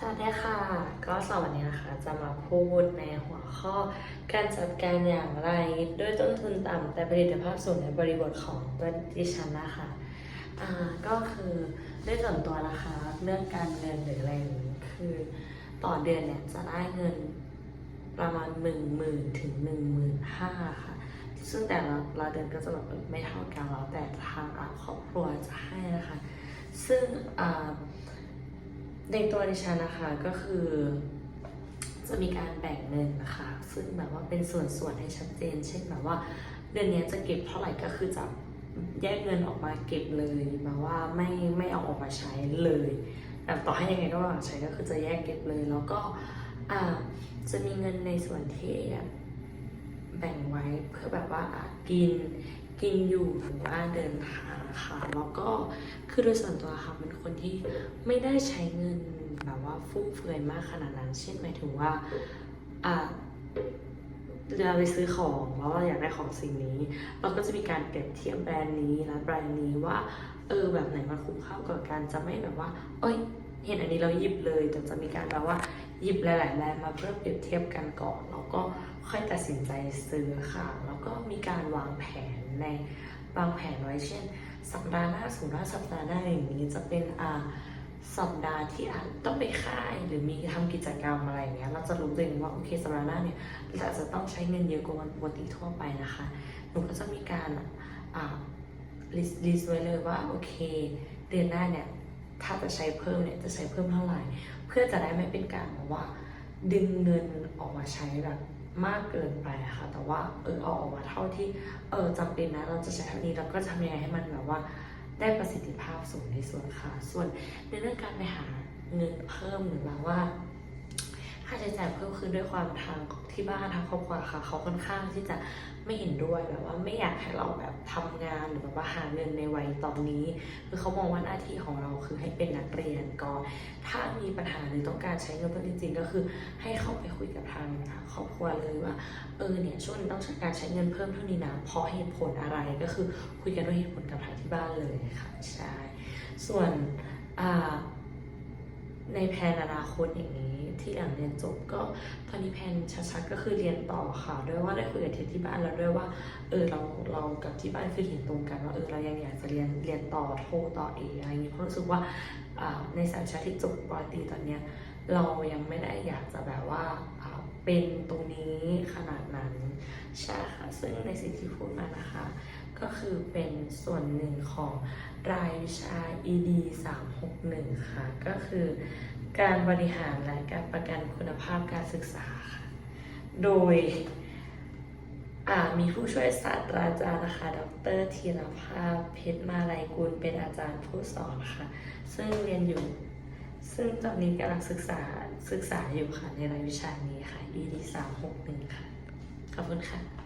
สวัสดีค่ะ ก็สำหรับวันนี้นะคะจะมาพูดในหัวข้อการจัดการอย่างไร ด้วยต้นทุนต่ำแต่ผลิตภาพสูงในบริบทของตัวดิฉันนะคะอ่าก็คือด้วยส่วนตัวนะคะเรื่องการเงินหรืออะไรคือต่อเดือนเนี่ยจะได้เงินประมาณหนึ่งหมื่นถึงหนึ่งหมื่นห้าค่ะ ซึ่งแต่ละละเดือนก็จะแบบไม่เท่ากันแล้วแต่ทางครอบครัวจะให้นะคะ ซึ่งอ่า ในตัวดิฉันนะคะก็คือ จะมีการแบ่งเงินนะคะซึ่งแบบว่าเป็นส่วนๆให้ชัดเจน เช่นแบบว่า เดือนนี้จะเก็บเท่าไหร่ก็คือจะแยกเงินออกมาเก็บเลยแบบว่าไม่ไม่เอาออกมาใช้เลยแบบต่อให้ยังไงก็ว่าใช้ก็คือจะแยกเก็บเลย แล้วก็อ่าจะมีเงินในส่วนที่แบ่งไว้เพื่อแบบว่ากิน กินอยู่หรือว่าเดินทางค่ะแล้วก็คือโดยส่วนตัวค่ะเป็นคนที่ไม่ได้ใช้เงินแบบว่าฟุ่มเฟือยมากขนาดนั้น เช่นหมายถึงว่าอ่าเราไปซื้อของแล้วเราอยากได้ของสิ่งนี้ เราก็จะมีการเปรียบเทียบแบรนด์นี้และแบรนด์นี้ว่าเออแบบไหนมันคุ้มค่ากว่ากันจะไม่แบบว่า เอ้ย เห็นอันนี้เราหยิบเลยแต่จะมีการแบบว่าหยิบหลายๆแบรนด์มาเพื่อเปรียบเทียบกันก่อนแล้วก็ค่อยตัดสินใจซื้อค่ะแล้วก็มีการวางแผนในวางแผนไว้เช่น สัปดาห์หน้าสมมติว่าสัปดาห์หน้าอย่างนี้จะเป็นอ่าสัปดาห์ที่อาจต้องไปค่ายหรือมีทำกิจกรรมอะไรเงี้ยเราจะรู้เลยว่าโอเคสัปดาห์หน้าเนี่ยเราอาจจะต้องใช้เงินเยอะกว่าวันปกติทั่วไปนะคะหนูก็จะมีการอ่าลิสต์ไว้เลยว่าโอเค เดือนหน้าเนี่ย ถ้าจะใช้เพิ่มเนี่ยจะใช้เพิ่มเท่าไหร่เพื่อจะได้ไม่เป็นการแบบว่า ดึงเงินออกมาใช้แบบมากเกินไปค่ะ แต่ว่าเออเอาออกมาเท่าที่เออจำเป็นนะเราจะใช้เท่านี้เราก็ทำยังไงให้มันแบบว่า ได้ประสิทธิภาพสูงในส่วนค่ะ ส่วนในเรื่องการไปหาเงินเพิ่มหรือแบบว่า ค่าใช้จ่ายเพิ่มคือด้วยความทางที่บ้านทางครอบครัวค่ะ เขาค่อนข้างที่จะไม่เห็นด้วยแบบว่าไม่อยากให้เราแบบทำงานหรือแบบว่าหาเงินในวัยตอนนี้ คือเขามองว่าหน้าที่ของเราคือให้เป็นนักเรียนก่อนถ้ามีปัญหาหรือต้องการใช้เงินเพิ่มจริงๆก็คือ ให้เข้าไปคุยกับทางครอบครัวเลยว่าเออเนี่ยช่วงนี้ต้องการใช้เงินเพิ่มเท่านี้นะเพราะเหตุผลอะไรก็คือคุยกันด้วยเหตุผลกับทางที่บ้านเลยค่ะใช่ส่วนอ่า ในแผนอนาคตอย่างนี้ที่หลังเรียนจบก็ตอนนี้แผนชัดๆก็คือเรียนต่อค่ะด้วยว่าได้คุยกับที่บ้านแล้วด้วยว่าเออเราเรากับที่บ้านคือเห็นตรงกันว่าเออเรายังอยากจะเรียนเรียนต่อโทต่อเอกอะไรอย่างนี้เพราะรู้สึกว่าในสายชาที่จบปอตีตอนเนี้ยเรายังไม่ได้อยากจะแบบว่าอ่าเป็นตรงนี้ขนาดนั้นใช่ค่ะซึ่งในสิ่งที่พูดมานะคะ ก็คือเป็นส่วนหนึ่งของรายวิชา ED 361 ค่ะ ก็คือการบริหารและการประกันคุณภาพการศึกษาค่ะ โดยมีผู้ช่วยศาสตราจารย์นะคะ ดรธีรภาพเพชรมาลัยกุล เป็นอาจารย์ผู้สอนค่ะ ซึ่งเรียนอยู่ ซึ่งตอนนี้กำลังศึกษาศึกษาอยู่ค่ะ ในรายวิชานี้ค่ะ ED 361 ค่ะ ขอบคุณค่ะ